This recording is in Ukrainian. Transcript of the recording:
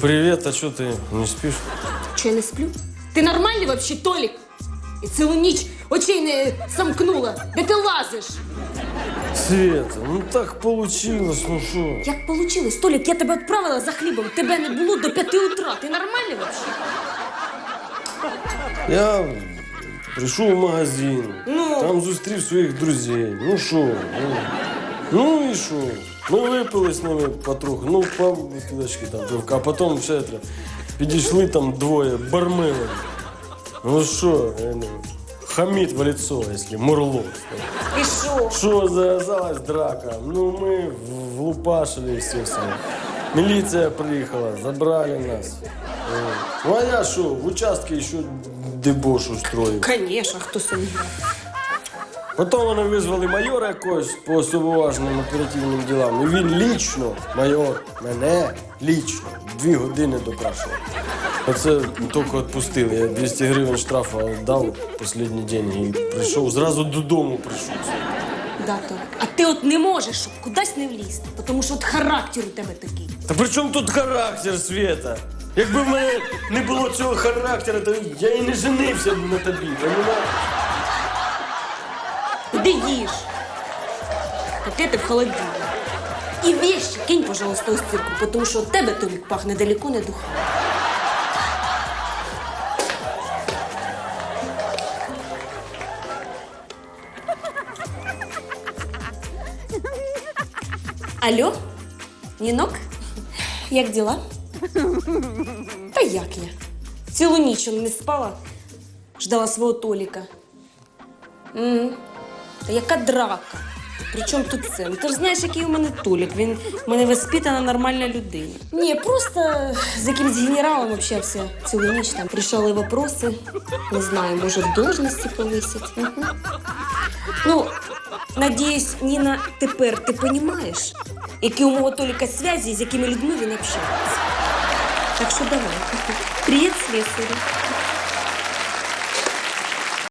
Привет, а что ты не спишь? Че я не сплю? Ты нормальный вообще, Толик? И цілу ніч очей не сомкнула. Да ты лазишь. Света, ну так получилось, ну что? Как получилось, Толик? я тебе отправила за хлебом. Тебя не було до п'яти утра. Ты нормальный вообще? Я пришел в магазин. Ну? Там зустрів своїх друзей. Ну що? Ну, ну і що? Ми випили з ними потроху, ну, по бутилочки там пивка, а потім ще tre. Підійшли там двоє, бармили. Ну що, хамить в лицо, якщо мурло. І що? Що зав'язалась драка? Ну, ми влупашили, естественно. Міліція приїхала, забрали нас. Ну, а я що, в участке ще дебош устроїв. Конечно, хто сумніває. Потім вони визвали майора якогось по особо важним оперативним ділам. І він лічно, майор, мене лічно, дві години допрашував. Оце тільки відпустили. Я 200 гривень штрафу дав останні деньги і прийшов, зразу додому прийшов. Да, Толік. А ти от не можеш, щоб кудись не влізти, тому що от характер у тебе такий. Та при чому тут характер, Света? Якби в мене не було цього характеру, то я і не женився б на тобі, розумієш? Іди їж. Котлети в холодильник. І вещи кинь, пожалуйста, у стирку, тому що від тебе, Толік, пахне далеко не духом. Алло? Нінок? Як діла? Та як я? Цілу ніч не спала, ждала свого Толіка. М, Та яка драка? Причому тут це? Ну, ти ж знаєш, який у мене Толік. Він у мене воспитана нормальна людина. Ні, просто з якимсь генералом общався цілу ніч. Там прийшли вопроси. Не знаю, може в должності повисять. Мгм. Ну, надіюсь, Ніна, тепер ти розумієш, які у мого Толіка зв'язі, з якими людьми він общається. Так що давай. Привіт, слесарю.